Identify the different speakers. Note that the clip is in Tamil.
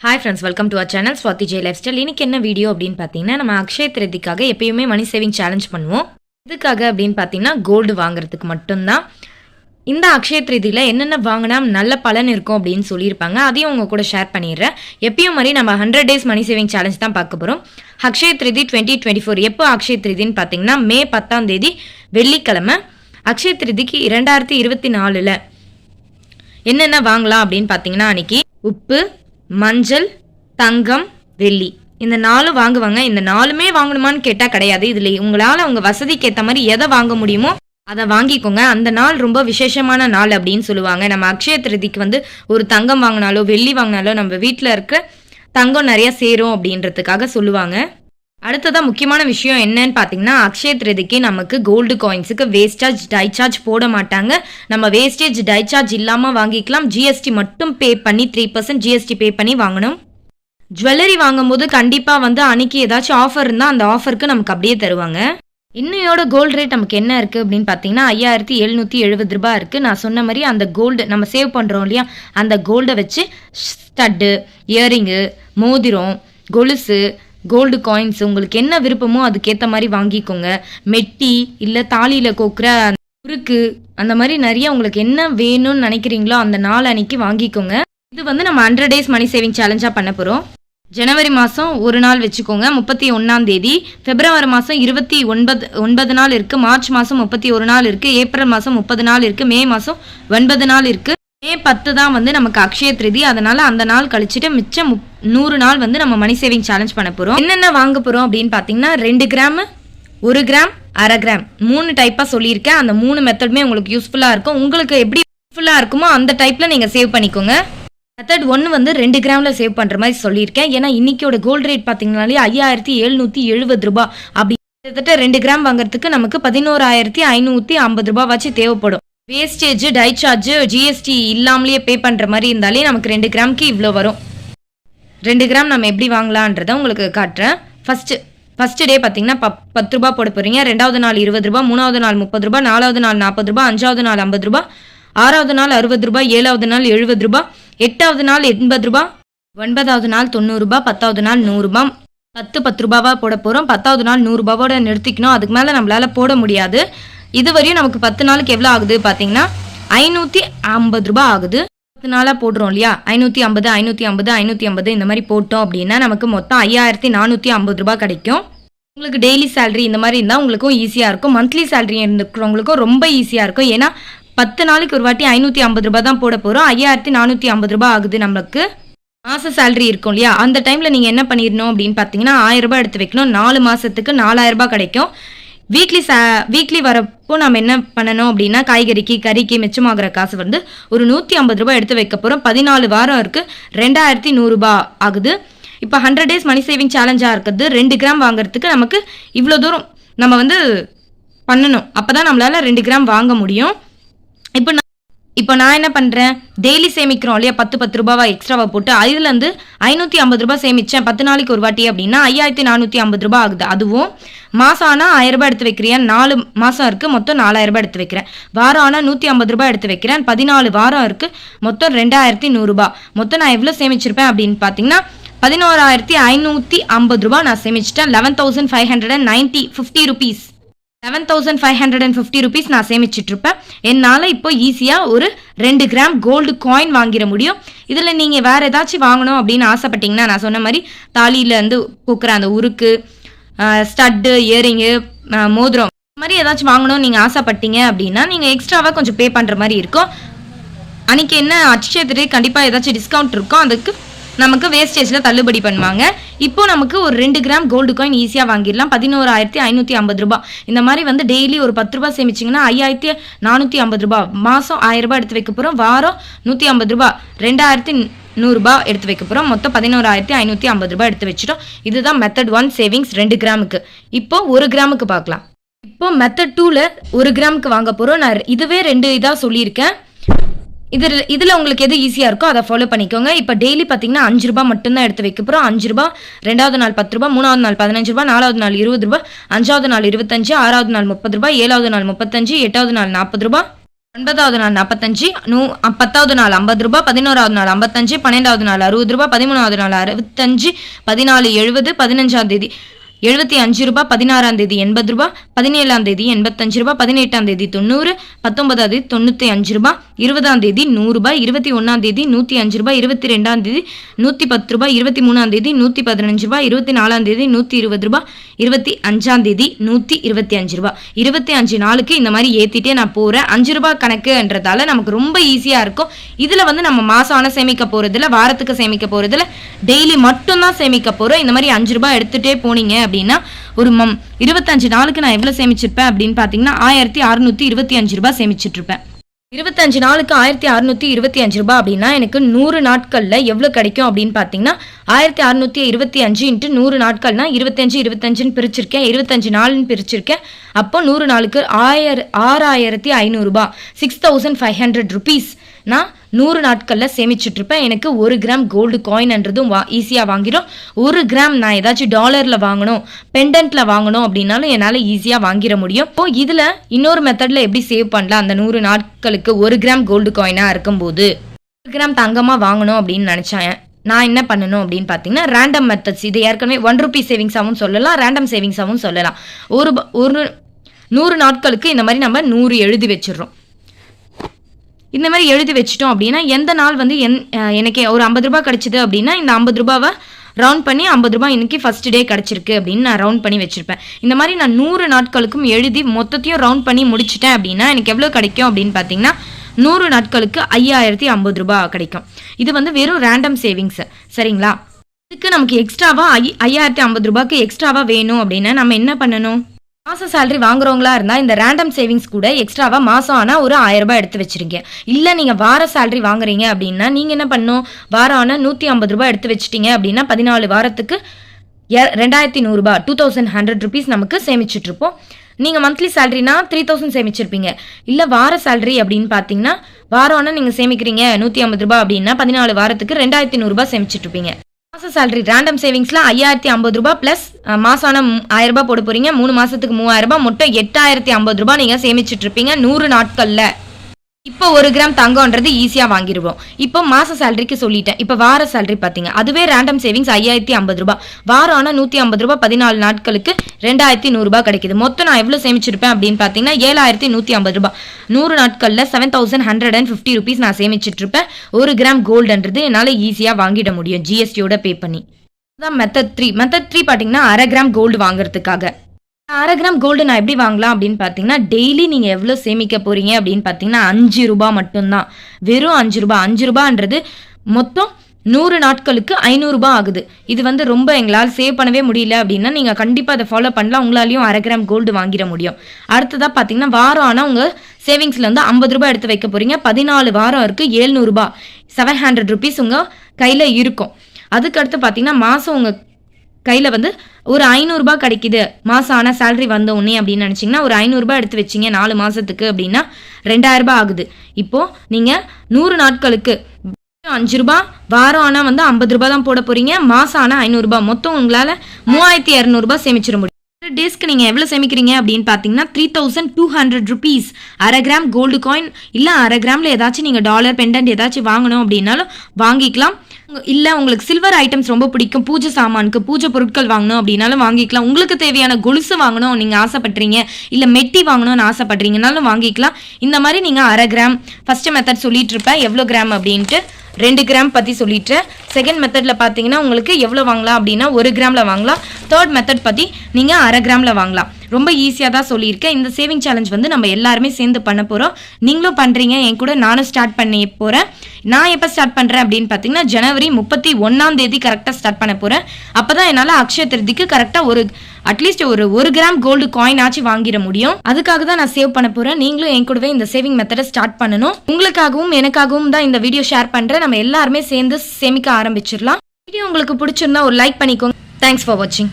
Speaker 1: Hi friends welcome to our channel Swathi Jai life style இன்னைக்கு என்ன வீடியோ அப்படின்னு பார்த்தீங்கன்னா நம்ம அக்ஷய திருதிக்காக எப்பயுமே மணி சேவிங் சேலஞ்ச் பண்ணுவோம். இதுக்காக அப்படின்னு பார்த்தீங்கன்னா கோல்டு வாங்குறதுக்கு மட்டும்தான். இந்த அக்ஷய திருதியில் என்னென்ன வாங்கினா நல்ல பலன் இருக்கும் அப்படின்னு சொல்லியிருப்பாங்க. அதையும் உங்கள் கூட ஷேர் பண்ணிடுறேன். எப்பயும் மாதிரி நம்ம hundred days money saving challenge தான் பார்க்க போகிறோம் Akshaya Tritiya twenty twenty four எப்போ அக்ஷய திருதின்னு பார்த்தீங்கன்னா மே பத்தாம் தேதி வெள்ளிக்கிழமை. அக்ஷய திருதிக்கு இரண்டாயிரத்தி இருபத்தி நாலில் என்னென்ன வாங்கலாம் அப்படின்னு பார்த்தீங்கன்னா அன்னைக்கு உப்பு மஞ்சள் தங்கம் வெள்ளி. இந்த நாலும் வாங்குவாங்க. இந்த நாலுமே வாங்கணுமான்னு கேட்டால் கிடையாது. இதில் உங்களால் உங்கள் வசதிக்கு ஏற்ற மாதிரி எதை வாங்க முடியுமோ அதை வாங்கிக்கோங்க. அந்த நாள் ரொம்ப விசேஷமான நாள் அப்படின்னு சொல்லுவாங்க. நம்ம அக்ஷய திருதிக்கு வந்து ஒரு தங்கம் வாங்கினாலோ வெள்ளி வாங்கினாலோ நம்ம வீட்டில் இருக்க தங்கம் நிறையா சேரும் அப்படின்றதுக்காக சொல்லுவாங்க. அடுத்ததாக முக்கியமான விஷயம் என்னன்னு பார்த்தீங்கன்னா அக்ஷய திருதிக்கு நமக்கு கோல்டு காயின்ஸுக்கு வேஸ்டேஜ் டைசார்ஜ் போட மாட்டாங்க. நம்ம வேஸ்டேஜ் டைசார்ஜ் இல்லாமல் வாங்கிக்கலாம். ஜிஎஸ்டி மட்டும் பே பண்ணி த்ரீ பர்சன்ட் ஜிஎஸ்டி பே பண்ணி வாங்கணும். ஜுவல்லரி வாங்கும்போது கண்டிப்பாக வந்து அன்னைக்கு ஏதாச்சும் ஆஃபர் இருந்தால் அந்த ஆஃபருக்கு நமக்கு அப்படியே தருவாங்க. இன்னையோட கோல்டு ரேட் நமக்கு என்ன இருக்குது அப்படின்னு பார்த்தீங்கன்னா ஐயாயிரத்தி எழுநூற்றி எழுபது ரூபாய் இருக்குது நான் சொன்ன மாதிரி அந்த கோல்டு நம்ம சேவ் பண்ணுறோம் இல்லையா? அந்த கோல்டை வச்சு ஸ்டட்டு இயரிங்கு மோதிரம் கொலுசு கோல்டு காயின்ஸ் உங்களுக்கு என்ன விருப்பமோ அதுக்கேற்ற மாதிரி வாங்கிக்கோங்க. மெட்டி இல்லை தாலியில் கோக்குற குறுக்கு அந்த மாதிரி நிறைய உங்களுக்கு என்ன வேணும்னு நினைக்கிறீங்களோ அந்த நாள் அன்னைக்கு வாங்கிக்கோங்க. இது வந்து நம்ம ஹண்ட்ரட் டேஸ் மணி சேவிங் சேலஞ்சாக பண்ண போகிறோம் ஜனவரி மாதம் ஒரு நாள் வச்சுக்கோங்க முப்பத்தி ஒன்றாம் தேதி. பிப்ரவரி மாதம் இருபத்தி ஒன்பது ஒன்பது நாள் இருக்குது மார்ச் மாதம் முப்பத்தி ஒரு நாள் இருக்குது ஏப்ரல் மாதம் முப்பது நாள் இருக்குது மே மாதம் ஒன்பது நாள் இருக்குது மே பத்து தான் வந்து நமக்கு அக்ஷய திருதி. அதனால அந்த நாள் கழிச்சுட்டு மிச்சம் நூறு நாள் வந்து நம்ம மணி சேவிங் சேலஞ்ச் பண்ண போகிறோம் என்னென்ன வாங்க போகிறோம் அப்படின்னு பார்த்தீங்கன்னா ரெண்டு கிராம் ஒரு கிராம் அரை கிராம் மூணு டைப்பாக சொல்லியிருக்கேன். அந்த மூணு மெத்தடுமே உங்களுக்கு யூஸ்ஃபுல்லாக இருக்கும். உங்களுக்கு எப்படி யூஸ்ஃபுல்லாக இருக்குமோ அந்த டைப்பில் நீங்கள் சேவ் பண்ணிக்கோங்க. மெத்தட் ஒன்று வந்து ரெண்டு கிராமில் சேவ் பண்ணுற மாதிரி சொல்லியிருக்கேன். ஏன்னா இன்னைக்கோட கோல்டு ரேட் பார்த்தீங்கனாலே ஐயாயிரத்தி எழுநூற்றி எழுபது ரூபா அப்படி கிட்டத்தட்ட ரெண்டு கிராம் வாங்குறதுக்கு நமக்கு பதினோராயிரத்தி ஐநூற்றி ஐம்பது ரூபா வச்சு தேவைப்படும். வேஸ்டேஜ் டை சார்ஜ் ஜிஎஸ்டி இல்லாமலேயே பே பண்ணுற மாதிரி இருந்தாலே நமக்கு ரெண்டு கிராம்க்கு இவ்வளோ வரும். ரெண்டு கிராம் நம்ம எப்படி வாங்கலான்றதை உங்களுக்கு காட்டுறேன். ஃபஸ்ட்டு ஃபஸ்ட்டு டே பார்த்தீங்கன்னா பப் பத்து ரூபா போட போகிறீங்க ரெண்டாவது நாள் இருபது ரூபா மூணாவது நாள் முப்பது ரூபா நாலாவது நாள் நாற்பது ரூபா அஞ்சாவது நாள் ஐம்பது ரூபா ஆறாவது நாள் அறுபது ரூபா ஏழாவது நாள் எழுபது ரூபா எட்டாவது நாள் எண்பது ரூபா ஒன்பதாவது நாள் தொண்ணூறுரூபா பத்தாவது நாள் நூறுரூபா பத்து பத்து ரூபாவா போட போகிறோம் பத்தாவது நாள் நூறுரூபாவோட நிறுத்திக்கணும். அதுக்கு மேலே நம்மளால் போட முடியாது. இதுவரையும் நமக்கு பத்து நாளுக்கு எவ்வளோ ஆகுது பார்த்தீங்கன்னா ஐநூற்றி ஐம்பது ரூபா ஆகுது. பத்து நாளாக போடுறோம் இல்லையா? ஐநூற்றி ஐம்பது ஐநூற்றி ஐம்பது ஐநூற்றி ஐம்பது இந்த மாதிரி போட்டோம் அப்படின்னா நமக்கு மொத்தம் ஐயாயிரத்தி நானூற்றி ஐம்பது ரூபாய் கிடைக்கும். உங்களுக்கு டெய்லி சேலரி இந்த மாதிரி இருந்தால் உங்களுக்கும் ஈஸியாக இருக்கும். மந்த்லி சேலரி இருக்கிறவங்களுக்கும் ரொம்ப ஈஸியாக இருக்கும். ஏன்னா பத்து நாளைக்கு ஒரு வாட்டி ஐநூற்றி ஐம்பது ரூபாய் தான் போட போகிறோம் ஐயாயிரத்தி நானூற்றி ஐம்பது ரூபாய் ஆகுது நம்மளுக்கு மாத சேலரி இருக்கும் இல்லையா? அந்த டைமில் நீங்கள் என்ன பண்ணிடணும் அப்படின்னு பார்த்தீங்கன்னா ஆயிரம் ரூபாய் எடுத்து வைக்கணும். நாலு மாதத்துக்கு நாலாயிரம் ரூபாய் கிடைக்கும். வீக்லி சே வீக்லி வரப்போ நம்ம என்ன பண்ணணும் அப்படின்னா காய்கறிக்கு கறிக்கு மிச்சமாகிற காசு வந்து ஒரு நூற்றி ஐம்பது ரூபாய் எடுத்து வைக்க போகிறோம் பதினாலு வாரம் இருக்குது ரெண்டாயிரத்தி நூறுரூபா ஆகுது. இப்போ ஹண்ட்ரட் டேஸ் மணி சேவிங் சேலஞ்சாக இருக்குது ரெண்டு கிராம் வாங்குறதுக்கு நமக்கு இவ்வளோ தூரம் நம்ம வந்து பண்ணணும். அப்போ தான் நம்மளால் ரெண்டு கிராம் வாங்க முடியும். இப்போ இப்போ நான் என்ன பண்ணுறேன் டெய்லி சேமிக்கிறோம் இல்லையா? பத்து பத்து ரூபாவா எக்ஸ்ட்ராவா போட்டு அதுலேருந்து ஐநூற்றி ஐம்பது ரூபாய் சேமித்தேன் பத்து நாளைக்கு ஒரு வாட்டி அப்படின்னா ஐயாயிரத்தி நானூற்றி ஐம்பது ரூபாய் ஆகுது. அதுவும் மாதம் ஆனால் ஆயிரம் ரூபாய் எடுத்து வைக்கிறேன் நாலு மாதம் இருக்குது மொத்தம் நாலாயிரம் ரூபாய் எடுத்து வைக்கிறேன். வாரம் ஆனால் நூற்றி ஐம்பது ரூபாய் எடுத்து வைக்கிறேன். பதினாலு வாரம் இருக்குது மொத்தம் ரெண்டாயிரத்தி நூறுரூபா மொத்தம் நான் எவ்வளோ சேமிச்சிருப்பேன் அப்படின்னு பார்த்தீங்கன்னா பதினோராயிரத்தி ஐநூற்றி ஐம்பது ரூபாய் நான் சேமிச்சிட்டேன். Eleven thousand five hundred and ninety fifty rupees seven thousand five hundred and fifty rupees நான் சேமிச்சிட்ருப்பேன் என்னால் இப்போ ஈஸியாக ஒரு ரெண்டு கிராம் கோல்டு காயின் வாங்கிட முடியும். இதில் நீங்கள் வேறு ஏதாச்சும் வாங்கணும் அப்படின்னு ஆசைப்பட்டீங்கன்னா நான் சொன்ன மாதிரி தாலியிலேருந்து கூக்குற அந்த உருக்கு ஸ்டட்டு இயரிங்கு மோதிரம் இந்த மாதிரி ஏதாச்சும் வாங்கணும்னு நீங்கள் ஆசைப்பட்டீங்க அப்படின்னா நீங்கள் எக்ஸ்ட்ராவாக கொஞ்சம் பே பண்ணுற மாதிரி இருக்கும். அன்றைக்கி என்ன அட்சயத்திலே கண்டிப்பாக ஏதாச்சும் டிஸ்கவுண்ட் இருக்கும் அதுக்கு நமக்கு வேஸ்டேஜில் தள்ளுபடி பண்ணுவாங்க. இப்போ நமக்கு ஒரு ரெண்டு கிராம் கோல்டு காயின் ஈஸியாக வாங்கிடலாம். பதினோராயிரத்தி ஐநூற்றி ஐம்பது ரூபாய் இந்த மாதிரி வந்து டெய்லி ஒரு பத்து ரூபாய் சேமிச்சிங்கன்னா ஐயாயிரத்தி நானூற்றி ஐம்பது ரூபாய் மாதம் ஆயிரம் ரூபாய் எடுத்து வைக்க போகிறோம் வாரம் நூற்றி ஐம்பது ரூபாய் ரெண்டாயிரத்தி நூறுரூபா எடுத்து வைக்க போகிறோம் மொத்தம் பதினோராயிரத்தி ஐநூற்றி ஐம்பது ரூபாய் எடுத்து வச்சிட்டோம். இதுதான் மெத்தட் ஒன் சேவிங்ஸ் ரெண்டு கிராமுக்கு இப்போ ஒரு கிராமுக்கு பார்க்கலாம். இப்போ மெத்தட் டூவில் ஒரு கிராமுக்கு வாங்க போகிறோம் நான் இதுவே ரெண்டு இதாக சொல்லியிருக்கேன். இதில் இதில் உங்களுக்கு எது ஈஸியாக இருக்கோ அதை ஃபாலோ பண்ணிக்கோங்க. இப்போ டெய்லி பார்த்தீங்கன்னா அஞ்சு ரூபா மட்டும்தான் எடுத்து வைக்க போகிறோம் அஞ்சு ரூபா ரெண்டாவது நாள் பத்து ரூபா மூணாவது நாள் பதினஞ்சு ரூபா நாலாவது நாள் இருபது ரூபா அஞ்சாவது நாள் இருபத்தஞ்சு ஆறாவது நாள் முப்பது ரூபா ஏழாவது நாள் முப்பத்தஞ்சு எட்டாவது நாள் நாற்பது ரூபா ஒன்பதாவது நாள் நாற்பத்தஞ்சு நூ பத்தாவது நாள் ஐம்பது ரூபாய் பதினோராவது நாள் ஐம்பத்தஞ்சு பன்னெண்டாவது நாள் அறுபது ரூபாய் பதிமூணாவது நாள் அறுபத்தஞ்சு பதினாலு எழுபது பதினஞ்சாம் தேதி. எழுபத்தி அஞ்சு ரூபாய் பதினாறாம் தேதி எண்பது ரூபாய் பதினேழாம் தேதி எண்பத்தஞ்சு ரூபாய் பதினெட்டாம் தேதி தொண்ணூறு பத்தொன்பதாம் தேதி தொண்ணூற்றி அஞ்சு ரூபாய் இருபதாம் தேதி நூறு ரூபாய் இருபத்தி ஒன்றாம் தேதி நூற்றி அஞ்சு ரூபாய் இருபத்தி ரெண்டாம் தேதி நூற்றி பத்து ரூபாய் இருபத்தி மூணாம் தேதி நூற்றி பதினஞ்சு ரூபாய் இருபத்தி நாலாம் தேதி நூற்றி இருபது ரூபாய் இருபத்தி அஞ்சாம் தேதி நூற்றி இருபத்தி அஞ்சு ரூபாய். இருபத்தி அஞ்சு நாளுக்கு இந்த மாதிரி ஏற்றிட்டே நான் போகிறேன் அஞ்சு ரூபாய் கணக்குன்றதால நமக்கு ரொம்ப ஈஸியாக இருக்கும். இதில் வந்து நம்ம மாதம் ஆனால் சேமிக்க போகிறதில்ல வாரத்துக்கு சேமிக்க போகிறதில்ல டெய்லி மட்டும்தான் சேமிக்க போகிறோம் இந்த மாதிரி அஞ்சு ரூபாய் எடுத்துகிட்டே போனீங்க அப்படின்னா ஒரு மம் இருபத்தஞ்சு நாளுக்கு நான் எவ்வளோ சேமிச்சிருப்பேன் அப்படின்னு பார்த்தீங்கன்னா ஆயிரத்தி அறுநூற்றி இருபத்தி அஞ்சு ரூபாய் சேமிச்சிட்டு இருப்பேன் இருபத்தஞ்சு நாளுக்கு ஆயிரத்தி அறுநூத்தி இருபத்தி அஞ்சு ரூபாய் அப்படின்னா எனக்கு நூறு நாட்களில் எவ்வளோ கிடைக்கும் அப்படின்னு பார்த்தீங்கன்னா ஆயிரத்தி அறுநூத்தி இருபத்தி அஞ்சு இன்ட்டு நூறு நாட்கள்னா இருபத்தஞ்சு இருபத்தஞ்சுன்னு பிரிச்சிருக்கேன் இருபத்தஞ்சு நாள்னு பிரிச்சிருக்கேன். அப்போ நூறு நாளுக்கு ஆயிர ஆறாயிரத்தி ஐநூறுரூபா six thousand five hundred rupees நான் நூறு நாட்களில் சேமிச்சுட்ருப்பேன் எனக்கு ஒரு கிராம் கோல்டு காயின்ன்றதும் வா ஈஸியாக வாங்கிடும் ஒரு கிராம் நான் ஏதாச்சும் டாலரில் வாங்கணும் பெண்டன்ட்டில் வாங்கணும் அப்படின்னாலும் என்னால் ஈஸியாக வாங்கிட முடியும். இப்போ இதில் இன்னொரு மெத்தடில் எப்படி சேவ் பண்ணலாம்? அந்த நூறு நாட்களுக்கு ஒரு கிராம் கோல்டு காயினாக இருக்கும்போது. ஒரு கிராம் தங்கமாக வாங்கணும் அப்படின்னு நினச்சேன். நான் என்ன பண்ணணும் அப்படின்னு பார்த்தீங்கன்னா ரேண்டம் மெத்தட்ஸ் இது ஏற்கனவே ஒன் ருபி சேவிங்ஸாகவும் சொல்லலாம் ரேண்டம் சேவிங்ஸாகவும் சொல்லலாம். ஒரு ப- ஒரு நூறு நாட்களுக்கு இந்த மாதிரி நம்ம நூறு எழுதி வச்சிடுறோம். இந்த மாதிரி எழுதி வச்சிட்டோம் அப்படின்னா எந்த நாள் வந்து என் எனக்கு ஒரு ஐம்பது ரூபாய் கிடைச்சிது அப்படின்னா இந்த ஐம்பது ரூபாவை ரவுண்ட் பண்ணி ஐம்பது ரூபாய் இன்னைக்கு ஃபர்ஸ்ட் டே கிடச்சிருக்கு அப்படின்னு நான் ரவுண்ட் பண்ணி வச்சிருப்பேன். இந்த மாதிரி நான் நூறு நாட்களுக்கும் எழுதி மொத்தத்தையும் ரவுண்ட் பண்ணி முடிச்சிட்டேன் அப்படின்னா எனக்கு எவ்வளோ கிடைக்கும் அப்படின்னு பார்த்தீங்கன்னா நூறு நாட்களுக்கு ஐயாயிரத்தி ஐம்பது ரூபாய் கிடைக்கும். இது வந்து வெறும் ரேண்டம் சேவிங்ஸ் சரிங்களா? இதுக்கு நமக்கு எக்ஸ்ட்ராவா ஐ ஐயாயிரத்தி ஐம்பது ரூபாய்க்கு எக்ஸ்ட்ராவா வேணும் அப்படின்னா நம்ம என்ன பண்ணணும்? மாச சேலரி வாங்குறவங்களா இருந்தா இந்த ரேண்டம் சேவிங்ஸ் கூட எக்ஸ்ட்ராவா மாசம் ஆனா ஒரு ஆயிரம் ரூபாய் எடுத்து வச்சிருங்க. இல்ல நீங்க வார சேலரி வாங்குறீங்க அப்படின்னா நீங்க என்ன பண்ணும்? வாரம் ஆனா நூத்தி ஐம்பது ரூபாய் எடுத்து வச்சிட்டீங்க அப்படின்னா பதினாலு வாரத்துக்கு எ- ரெண்டாயிரத்தி நூறுரூபா டூ தௌசண்ட் ஹண்ட்ரட் ருபீஸ் நமக்கு சேமிச்சிட்டு இருப்போம். நீங்கள் மந்த்லி சேலரினா த்ரீ தௌசண்ட் சேமிச்சிருப்பீங்க. இல்லை வார சேலரி அப்படின்னு பார்த்தீங்கன்னா வாரம் ஆனால் நீங்கள் சேமிக்கிறீங்க நூற்றி ஐம்பது ரூபா அப்படின்னா பதினாலு வாரத்துக்கு ரெண்டாயிரத்தி நூறுரூபா சேமிச்சிட்டு இருப்பீங்க மாச சேலரி ரேண்டம் சேவிங்ஸ்ல ஐயாயிரத்தி ஐம்பது ரூபாய் பிளஸ் மாசம் ஆயிரம் ரூபாய் போட போறீங்க. மூணு மாசத்துக்கு மூவாயிரம் ரூபாய். மொத்தம் எட்டாயிரத்தி ஐம்பது ரூபாய் நீங்க சேமிச்சிட்டு இருப்பீங்க நூறு நாட்கள்ல. இப்போ ஒரு கிராம் தங்கம்ன்றது ஈஸியாக வாங்கிடுவோம் இப்போ மாத சேலரிக்கு சொல்லிட்டேன். இப்போ வார சேலரி பார்த்தீங்க அதுவே ரேண்டம் சேவிங்ஸ் ஐயாயிரத்தி ஐம்பது ரூபாய் வாரம் ஆனால் நூற்றி ஐம்பது ரூபாய் பதினாலு நாட்களுக்கு ரெண்டாயிரத்தி நூறுரூபா கிடைக்குது. மொத்தம் நான் எவ்வளோ சேமிச்சிருப்பேன் அப்படின்னு பார்த்தீங்கன்னா ஏழாயிரத்தி நூற்றி ஐம்பது ரூபாய் நூறு நாட்களில் seven thousand hundred and fifty rupees நான் சேமிச்சிட்டு இருப்பேன் ஒரு கிராம் கோல்டுன்றது என்னால் ஈஸியாக வாங்கிட முடியும். ஜிஎஸ்டியோட பே பண்ணி. அதுதான் மெத்தட் த்ரீ மெத்தட் த்ரீ பார்த்தீங்கன்னா அரை கிராம் கோல்டு வாங்குறதுக்காக. அரை கிராம் கோல்டு நான் எப்படி வாங்கலாம் அப்படின்னு பார்த்தீங்கன்னா டெய்லி நீங்கள் எவ்வளோ சேமிக்க போகிறீங்க அப்படின்னு பார்த்தீங்கன்னா அஞ்சு ரூபாய் மட்டும்தான். வெறும் அஞ்சு ரூபா. அஞ்சு ரூபான்றது மொத்தம் நூறு நாட்களுக்கு ஐநூறுரூபா ஆகுது. இது வந்து ரொம்ப எங்களால் சேவ் பண்ணவே முடியல அப்படின்னா நீங்கள் கண்டிப்பாக அதை ஃபாலோ பண்ணலாம். உங்களாலையும் அரை கிராம் கோல்டு வாங்கிட முடியும். அடுத்ததாக பார்த்தீங்கன்னா வாரம் ஆனால் உங்கள் சேவிங்ஸில் வந்து ஐம்பது ரூபாய் எடுத்து வைக்க போகிறீங்க பதினாலு வாரம் இருக்குது ஏழ்நூறுபா செவன் ஹண்ட்ரட் ருபீஸ் உங்கள் கையில் இருக்கும். அதுக்கடுத்து பார்த்தீங்கன்னா மாதம் உங்கள் கையில் வந்து ஒரு ஐநூறுரூபா கிடைக்குது. மாதம் ஆனால் சேலரி வந்த உடனே அப்படின்னு நினச்சிங்கன்னா ஒரு ஐநூறுரூபா எடுத்து வச்சிங்க நாலு மாதத்துக்கு அப்படின்னா ரெண்டாயிரரூபா ஆகுது. இப்போது நீங்கள் நூறு நாட்களுக்கு அஞ்சு ரூபா வாரம் ஆனால் வந்து ஐம்பது ரூபா தான் போட போகிறீங்க மாதம் ஆனால் ஐநூறுரூபா மொத்தம் உங்களால் மூவாயிரத்தி இரநூறுபா சேமிச்சிட முடியும். டேஸ்க்கு நீங்கள் எவ்வளோ சேமிக்கிறீங்க அப்படின்னு பார்த்தீங்கன்னா three thousand two hundred rupees அரை கிராம் கோல்டு காயின் இல்லை அரை கிராமில் ஏதாச்சும் நீங்கள் டாலர் பெண்டன்ட் ஏதாச்சும் வாங்கணும் அப்படின்னாலும் வாங்கிக்கலாம். இல்லை உங்களுக்கு சில்வர் ஐட்டம்ஸ் ரொம்ப பிடிக்கும். பூஜை சாமானுக்கு பூஜை பொருட்கள் வாங்கணும் அப்படின்னாலும் வாங்கிக்கலாம். உங்களுக்கு தேவையான கொலுசு வாங்கணும் நீங்கள் ஆசைப்பட்றீங்க. இல்லை மெட்டி வாங்கணும்னு ஆசைப்பட்றீங்கனாலும் வாங்கிக்கலாம். இந்த மாதிரி நீங்கள் அரை கிராம் ஃபஸ்ட்டு மெத்தட் சொல்லிட்டு இருப்பேன். எவ்வளோ கிராம் அப்படின்ட்டு ரெண்டு கிராம் பற்றி சொல்லிட்டேன் செகண்ட் மெத்தடில் பார்த்தீங்கன்னா உங்களுக்கு எவ்வளோ வாங்கலாம் அப்படின்னா ஒரு கிராமில் வாங்கலாம். தேர்ட் மெத்தட் பற்றி நீங்கள் அரை கிராமில் வாங்கலாம். ரொம்ப ஈஸியாக தான் சொல்லியிருக்கேன். இந்த சேவிங் சேலஞ்ச் வந்து நம்ம எல்லாருமே சேர்ந்து பண்ண போகிறோம் நீங்களும் பண்ணுறீங்க என் கூட நானும் ஸ்டார்ட் பண்ணி போகிறேன் நான் எப்போ ஸ்டார்ட் பண்ணுறேன் அப்படின்னு பார்த்தீங்கன்னா ஜனவரி முப்பத்தி ஒன்றாம் தேதி கரெக்டாக ஸ்டார்ட் பண்ண போகிறேன் அப்போ தான் என்னால் அக்ஷய திருதிக்கு கரெக்டாக ஒரு அட்லீஸ்ட் ஒரு ஒரு கிராம் கோல்டு காயின் ஆச்சு வாங்கிட முடியும். அதுக்காக தான் நான் சேவ் பண்ண போகிறேன் நீங்களும் என் கூடவே இந்த சேவிங் மெத்தடை ஸ்டார்ட் பண்ணணும். உங்களுக்காகவும் எனக்காகவும் தான் இந்த வீடியோ ஷேர் பண்ணுறேன் நம்ம எல்லாருமே சேர்ந்து சேமிக்க ஆரம்பிச்சிடலாம். வீடியோ உங்களுக்கு பிடிச்சிருந்தா ஒரு லைக் பண்ணிக்கோங்க. தேங்க்ஸ் ஃபார் வாட்சிங்